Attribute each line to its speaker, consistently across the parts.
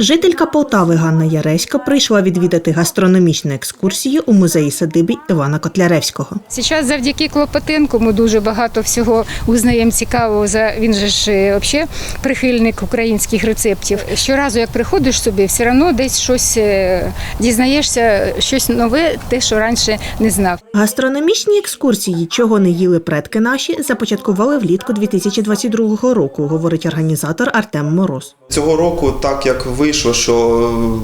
Speaker 1: Жителька Полтави Ганна Яресько прийшла відвідати гастрономічну екскурсію у музеї садибі Івана Котляревського.
Speaker 2: Зараз завдяки Клопотенку ми дуже багато всього узнаємо цікавого. За він же ж взагалі прихильник українських рецептів. Щоразу, як приходиш собі, все одно десь щось е, дізнаєшся, щось нове, те, що раніше не знав.
Speaker 1: Гастрономічні екскурсії, чого не їли предки наші, започаткували влітку 2022 року, говорить організатор Артем Мороз.
Speaker 3: Цього року, так як вийшло, що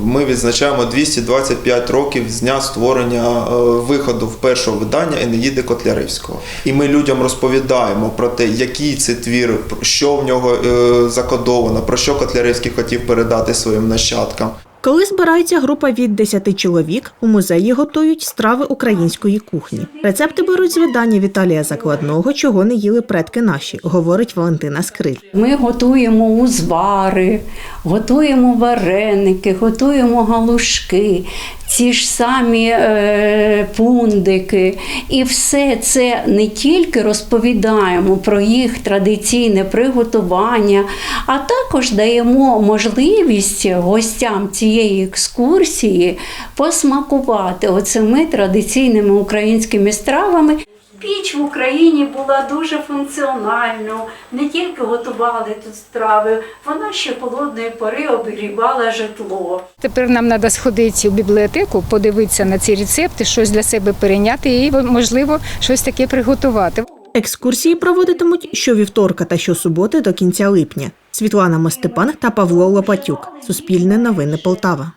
Speaker 3: ми відзначаємо 225 років з дня створення е, виходу в першого видання Енеїди Котляревського. І ми людям розповідаємо про те, який це твір, що в нього е, закодовано, про що Котляревський хотів передати своїм нащадкам.
Speaker 1: Коли збирається група від 10 чоловік, у музеї готують страви української кухні. Рецепти беруть з видання Віталія Закладного, чого не їли предки наші, говорить Валентина Скриль.
Speaker 4: Ми готуємо узвари, готуємо вареники, готуємо галушки, ці ж самі е, пундики. І все це не тільки розповідаємо про їх традиційне приготування, а також даємо можливість гостям цієї екскурсії посмакувати оцими традиційними українськими стравами. Піч в Україні була дуже функціональною. Не тільки готували тут страви, вона ще холодної пори обігрівала житло.
Speaker 2: Тепер нам треба сходити у бібліотеку, подивитися на ці рецепти, щось для себе перейняти і, можливо, щось таке приготувати.
Speaker 1: Екскурсії проводитимуть щовівторка та щосуботи до кінця липня. Світлана Мостепан та Павло Лопатюк. Суспільне новини Полтава.